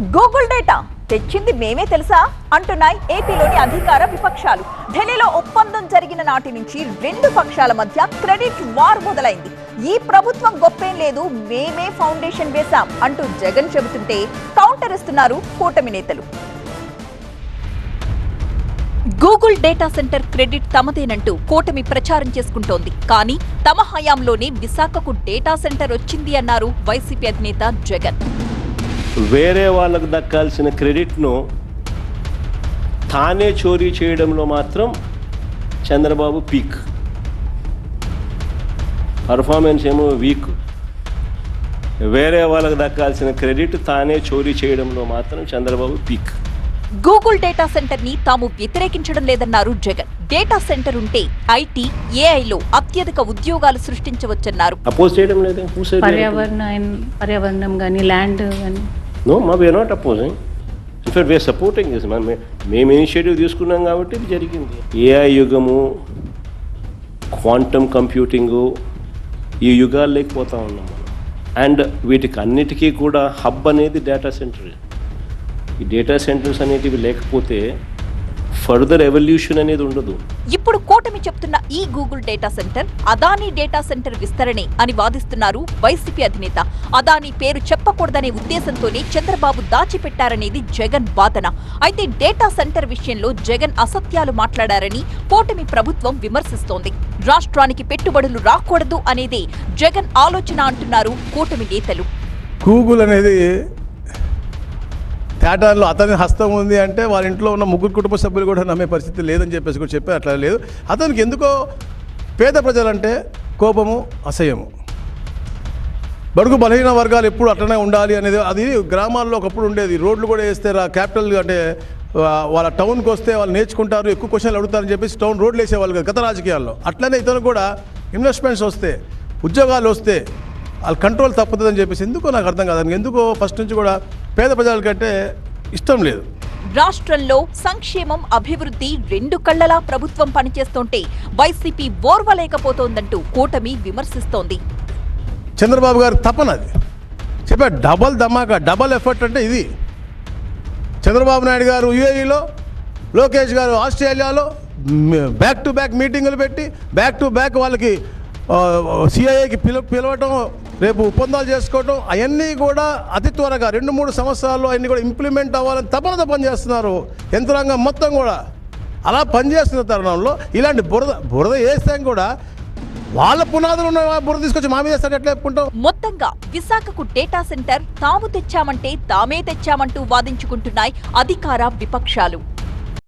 Google data తెచ్చింది మేమే తెలుసా? అంటున్నాయి ఏపీలోని అధికార విపక్షాలు. ఢిల్లీలో ఒప్పందం జరిగిన నాటి నుంచి రెండు పక్షాల మధ్య క్రెడిట్ వార్ మొదలైంది. ఈ ప్రభుత్వం గొప్పేం లేదు మేమే ఫౌండేషన్ వేశాం అంటూ జగన్ చెబుతుంటే కౌంటర్ ఇస్తున్నారు కూటమి నేతలు. గూగుల్ డేటా సెంటర్ క్రెడిట్ తమదేనంటూ కూటమి ప్రచారం చేసుకుంటోంది. కానీ తమ హయాంలోనే విశాఖకు డేటా సెంటర్ వచ్చింది అన్నారు వైసీపీ అధినేత జగన్. వేరే వాళ్ళకు దక్కాల్సిన క్రెడిట్ను తానే చోరీ చేయడంలో మాత్రం చంద్రబాబు పీక్. పర్ఫార్మెన్స్ ఏమో వీక్. వేరే వాళ్ళకు దక్కాల్సిన క్రెడిట్ తానే చోరీ చేయడంలో మాత్రం చంద్రబాబు పీక్. గూగుల్ డేటా సెంటర్ని తాము వ్యతిరేకించడం లేదన్నారు జగన్. డేటా సెంటర్ ఉంటే ఐటీ ఏఐలో అత్యధిక ఉద్యోగాలు సృష్టించవచ్చన్నారు. అపోజ్ చేయడం లేదు? పర్యావరణం కానీ ల్యాండ్ కానీ నో మా we are not opposing in fact we are supporting this మనం మేము ఇనిషియేటివ్ తీసుకున్నాం కాబట్టి ఇది జరిగింది. ఏఐ యుగము క్వాంటమ్ కంప్యూటింగు ఈ యుగాలు లేకపోతా ఉన్నాం మనం. అండ్ వీటికి అన్నిటికీ కూడా హబ్ అనేది డేటా సెంటర్ ఈ డేటా సెంటర్స్ అనేటివి లేకపోతే ఫర్దర్ ఎవల్యూషన్ అనేది ఉండదు. ఇప్పుడు కూటమి చెప్తున్న ఈ Google data center Adani data center విస్తరణే అని వాదిస్తున్నారు వైసీపీ అధినేత. అదానీ పేరు చెప్పకూడదనే ఉద్దేశంతోనే చంద్రబాబు దాచిపెట్టారనేది జగన్ వాదన. అయితే డేటా సెంటర్ విషయంలో జగన్ అసత్యాలు మాట్లాడారని కూటమి ప్రభుత్వం విమర్శిస్తోంది. రాష్ట్రానికి పెట్టుబడులు రాకూడదు అనేదే జగన్ ఆలోచన అంటున్నారు కూటమి నేతలు. గూగుల్ అనేది ప్యాటర్న్లో అతని హస్తం ఉంది అంటే వాళ్ళ ఇంట్లో ఉన్న ముగ్గురు కుటుంబ సభ్యులు కూడా నమ్మే పరిస్థితి లేదని చెప్పేసి కూడా చెప్పారు అట్లా లేదు. అతనికి ఎందుకో పేద ప్రజలంటే కోపము అసహ్యము. బడుగు బలహీన వర్గాలు ఎప్పుడు అట్లనే ఉండాలి అనేది అది గ్రామాల్లో ఒకప్పుడు ఉండేది. రోడ్లు కూడా వేస్తే రా క్యాపిటల్ అంటే వాళ్ళ టౌన్కి వస్తే వాళ్ళు నేర్చుకుంటారు ఎక్కువ క్వశ్చన్లు అడుగుతారని చెప్పేసి టౌన్ రోడ్లు వేసేవాళ్ళు కదా గత రాజకీయాల్లో. అట్లనే ఇతను కూడా ఇన్వెస్ట్మెంట్స్ వస్తే ఉద్యోగాలు వస్తే వాళ్ళ కంట్రోల్ తప్పుతుందని చెప్పేసి ఎందుకో నాకు అర్థం కాదు. ఎందుకో ఫస్ట్ నుంచి కూడా పేద ప్రజలకంటే ఇష్టం లేదు. రాష్ట్రంలో సంక్షేమం అభివృద్ధి రెండు కళ్ళలా ప్రభుత్వం పనిచేస్తుంటే వైసీపీ ఓర్వలేకపోతోందంటూ కూటమి విమర్శిస్తోంది. చంద్రబాబు గారి తపన అది. చెప్పా డబల్ ధమాకా డబల్ ఎఫర్ట్ అంటే ఇది. చంద్రబాబు నాయుడు గారు యుఏఈలో లోకేష్ గారు ఆస్ట్రేలియాలో బ్యాక్ టు బ్యాక్ మీటింగులు పెట్టి బ్యాక్ టు బ్యాక్ వాళ్ళకి సిఐఏకి పిల పిలవటం రేపు ఒప్పందాలు చేసుకోవటం అవన్నీ కూడా అతి త్వరగా రెండు మూడు సంవత్సరాల్లో అవన్నీ కూడా ఇంప్లిమెంట్ అవ్వాలని తపనతో పనిచేస్తున్నారు యంత్రాంగం మొత్తం కూడా. అలా పనిచేస్తున్న తరుణంలో ఇలాంటి బురద బురద వేస్తాం కూడా వాళ్ళ పునాదులు ఉన్న బురద తీసుకొచ్చి మా మీద ఎట్లా చెప్పుకుంటాం? మొత్తంగా విశాఖకు డేటా సెంటర్ తాము తెచ్చామంటే తామే తెచ్చామంటూ వాదించుకుంటున్నాయి అధికార విపక్షాలు.